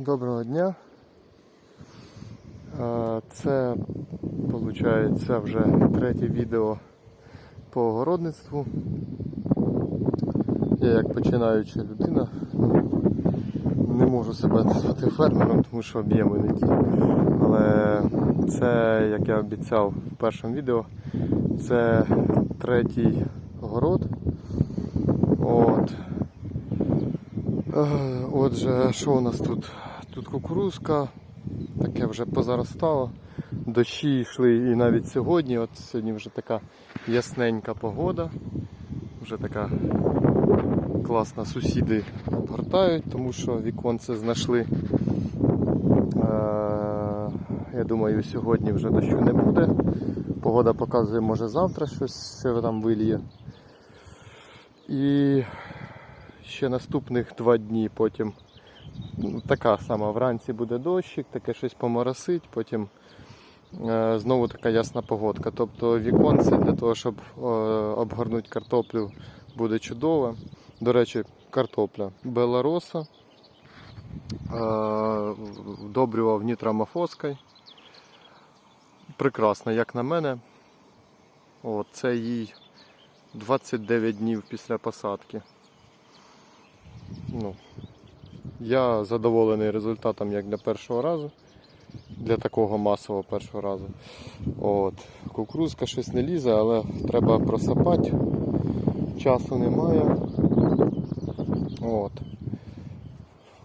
Доброго дня. Це виходить вже третє відео по огородництву. Я як починаюча людина не можу себе назвати фермером, тому що об'єми не ті. Але це, як я обіцяв в першому відео, це третій город. От. Е, Отже, що у нас тут? Тут кукурузка, таке вже позаростало. Дощі йшли і навіть сьогодні. От сьогодні вже така ясненька погода. Вже така класна. Сусіди обгортають, тому що віконце знайшли. Е, Я думаю, сьогодні вже дощу не буде. Погода показує, може завтра щось ще там виліє. І ще наступних два дні потім така сама вранці буде дощик, таке щось поморосить, потім е, знову така ясна погодка. Тобто віконце для того, щоб е, обгорнути картоплю, буде чудове. До речі, картопля белороса, е, вдобрював нітрамофоскою. Прекрасно, як на мене. От, це їй 29 днів після посадки. Ну, я задоволений результатом як для першого разу, для такого масового першого разу. От. Кукурузка щось не лізе, але треба просапати. Часу немає. От.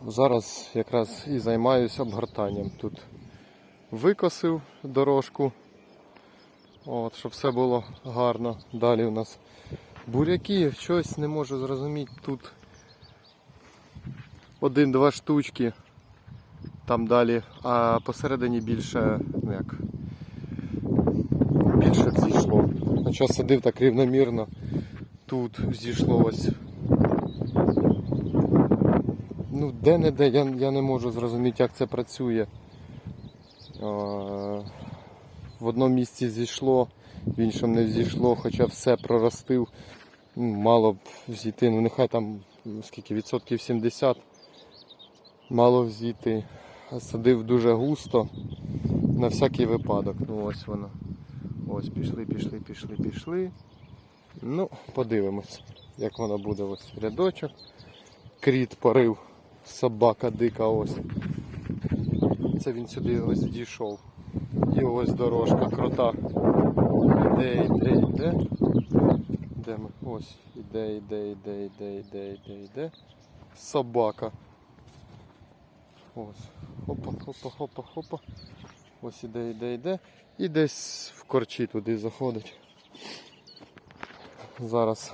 Зараз якраз і займаюся обгортанням. Тут викосив дорожку, от, щоб все було гарно. Далі у нас буряки, щось не можу зрозуміти тут один-два штучки. Там далі, а посередині більше, ну як, більше зійшло. Хоча садив так рівномірно, тут зійшло ось. Ну, де-не-де, я, я не можу зрозуміти, як це працює. А, в одному місці зійшло, в іншому не зійшло, хоча все проростив. Ну, Мало б зійти, ну нехай там скільки відсотків 70 мало взійти. Садив дуже густо на всякий випадок. Ну ось воно. Ось пішли, пішли, пішли, пішли. Ну, подивимось, як воно буде ось рядочок. Кріт порив, собака дика ось. Це він сюди ось дійшов. І ось дорожка крута. Іде, іде, іде. Де ми? Ось, іде, іде, іде, іде, іде, іде, іде. Собака. Ось. Хопа, хопа, хопа, хопа. Ось іде, іде, іде. І десь в корчі туди заходить. Зараз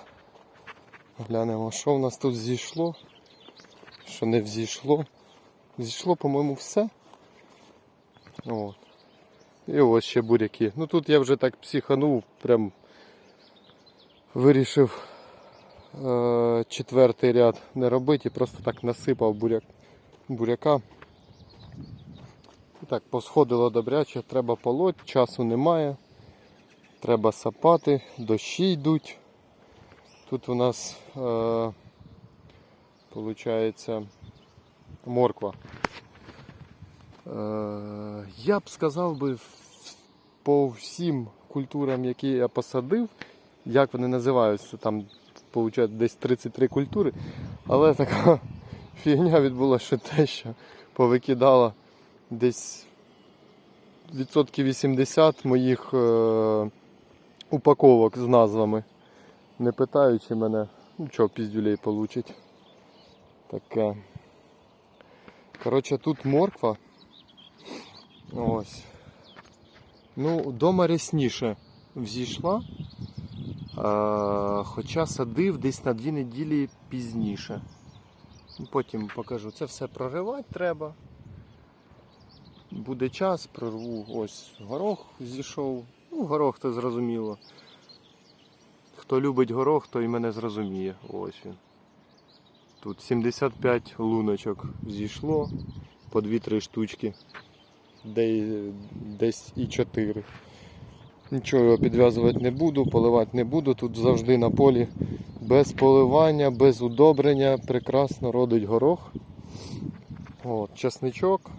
глянемо, що в нас тут зійшло. Що не взійшло. Зійшло, по-моєму, все. От. І ось ще буряки. Ну тут я вже так психанув, прям вирішив е- четвертий ряд не робити і просто так насипав буряк, буряка. Так, посходило добряче, треба полоть, часу немає. Треба сапати, дощі йдуть. Тут у нас е- морква. Е, я б сказав би по всім культурам, які я посадив, як вони називаються, там виходить десь 33 культури, але така фігня відбулася, що те, що повикидала десь відсотків 80 моїх е, упаковок з назвами. Не питаючи мене, ну чого піздюлей получить. Таке. Коротше, тут морква. Ось. Ну, дома рясніше взійшла. А, хоча садив десь на дві неділі пізніше. Потім покажу. Це все проривати треба. Буде час, прорву. Ось горох зійшов. Ну, горох то зрозуміло. Хто любить горох, той мене зрозуміє. Ось він. Тут 75 луночок зійшло по 2-3 штучки. Десь і 4. Нічого його підв'язувати не буду, поливати не буду. Тут завжди на полі без поливання, без удобрення. Прекрасно родить горох. От, часничок.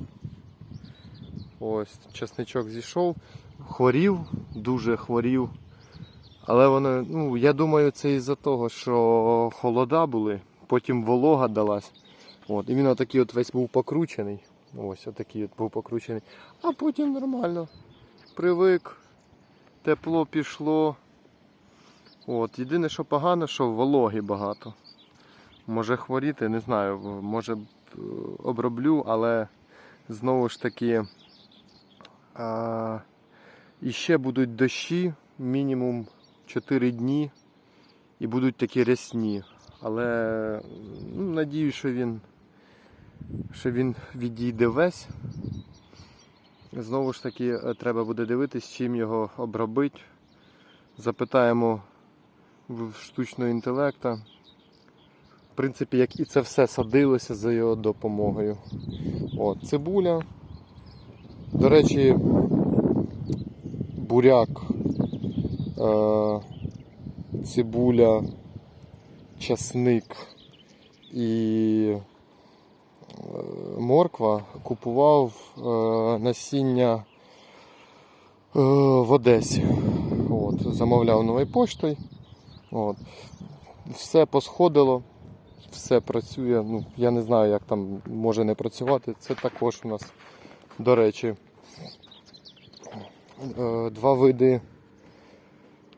Ось, часничок зійшов. Хворів, дуже хворів. Але воно, ну, я думаю, це із-за того, що холода були, потім волога далась. От, і він отакий от весь був покручений. Ось отакий от був покручений. А потім нормально. Привик, тепло пішло. От, єдине, що погано, що вологи багато. Може хворіти, не знаю, може е, оброблю, але знову ж таки а, і ще будуть дощі, мінімум 4 дні, і будуть такі рясні. Але ну, надію, що він, що він відійде весь. Знову ж таки, е, треба буде дивитись, чим його обробити. Запитаємо штучного інтелекта. В принципі, як і це все садилося за його допомогою. От, цибуля. До речі, буряк, е, цибуля, часник і е, морква купував е, насіння е, в Одесі. От, замовляв новою поштою. От. Все посходило, все працює. Ну, я не знаю, як там може не працювати. Це також у нас, до речі, е, два види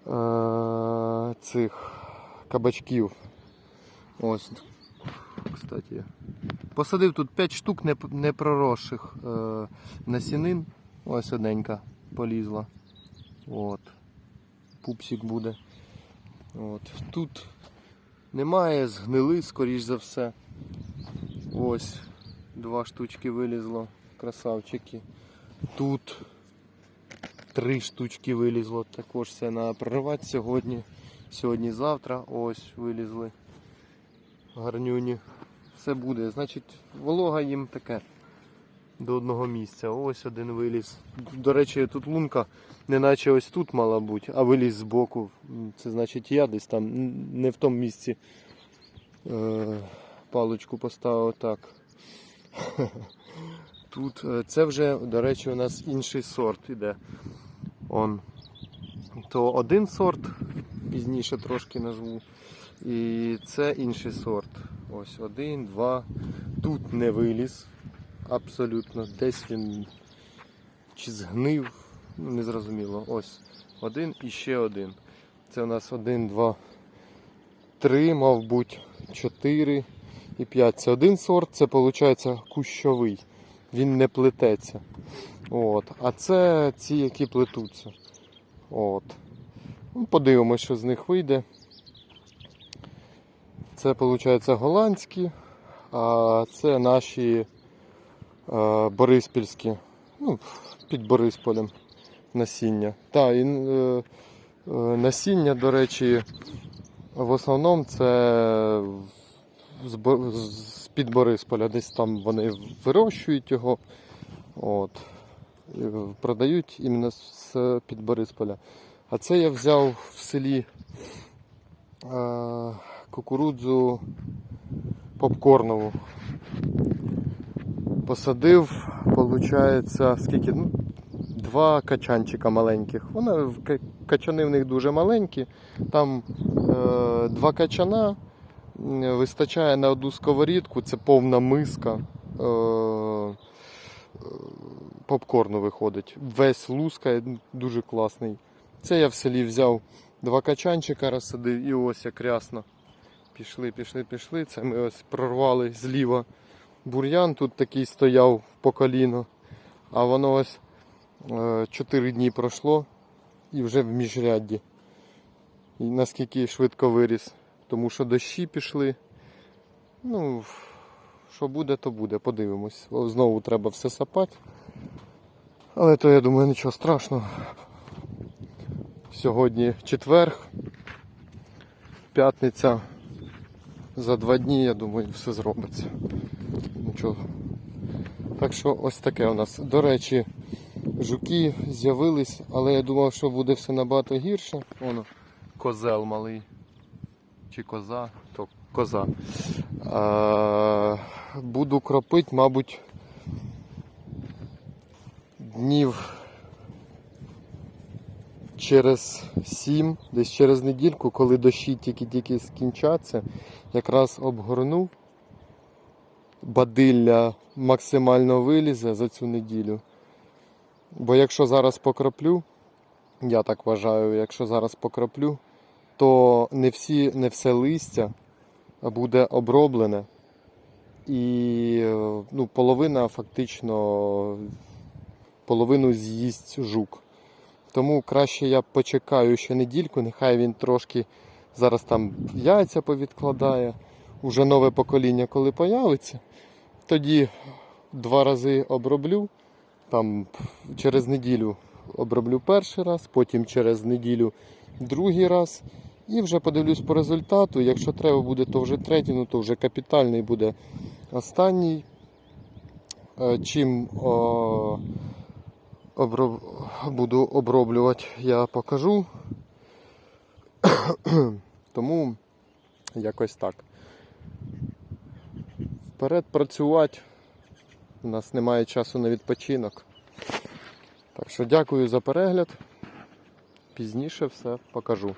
е, цих кабачків. Ось, кстати. Посадив тут 5 штук непроросших е, насінин. Ось одненька полізла. От. Пупсик буде. От. Тут немає, згнили, скоріш за все. Ось два штучки вилізло, красавчики. Тут три штучки вилізло, також все на прорвати сьогодні. Сьогодні-завтра ось вилізли. Гарнюні. Все буде. Значить, волога їм таке до одного місця. Ось один виліз. До речі, тут лунка неначе ось тут мала бути, а виліз збоку. М, Це значить я десь там не в тому місці е, паличку поставив так. Тут е, це вже, до речі, у нас інший сорт іде. Он. То один сорт, пізніше трошки назву. І це інший сорт. Ось один, два. Тут не виліз. Абсолютно. Десь він чи згнив, ну не зрозуміло. Ось один і ще один. Це у нас один, два, три, мав бути, чотири і п'ять. Це один сорт, це виходить кущовий. Він не плететься. От. А це ці, які плетуться. От. Ну, що з них вийде. Це виходить голландські, а це наші бориспільські, ну, під Борисполем насіння. Та, і, е, е, насіння, до речі, в основному це з, під Борисполя. Десь там вони вирощують його. От. Продають іменно з під Борисполя. А це я взяв в селі е, кукурудзу попкорнову. Посадив, виходить, скільки? Ну, два качанчика маленьких. Вони качани в них дуже маленькі. Там е, два качана вистачає на одну сковорідку, це повна миска. Е, е, попкорну виходить. Весь лускає, дуже класний. Це я в селі взяв два качанчика, розсадив і ось як рясно. Пішли, пішли, пішли. Це ми ось прорвали зліва бур'ян. Тут такий стояв по коліно. А воно ось 4 дні пройшло і вже в міжрядді. І наскільки швидко виріс. Тому що дощі пішли. Ну, що буде, то буде. Подивимось. Знову треба все сапати. Але то я думаю нічого страшного. Сьогодні четверг, п'ятниця. За два дні, я думаю, все зробиться. Нічого. Так що ось таке у нас. До речі, жуки з'явились, але я думав, що буде все набагато гірше. Воно, козел малий. Чи коза, то коза. А, буду кропити, мабуть, днів через сім, десь через недільку, коли дощі тільки-тільки скінчаться, якраз обгорну. Бадилля максимально вилізе за цю неділю. Бо якщо зараз покроплю, я так вважаю, якщо зараз покроплю, то не, всі, не все листя буде оброблене. І ну, половина фактично половину з'їсть жук. Тому краще я почекаю ще недільку, нехай він трошки зараз там яйця повідкладає. Уже нове покоління, коли появиться, тоді два рази оброблю. Там через неділю оброблю перший раз, потім через неділю другий раз. І вже подивлюсь по результату. Якщо треба буде, то вже третій, ну то вже капітальний буде останній. Е, Чим о, оброб... буду оброблювати, я покажу. Тому якось так. Вперед працювати. У нас немає часу на відпочинок. Так що дякую за перегляд. Пізніше все покажу.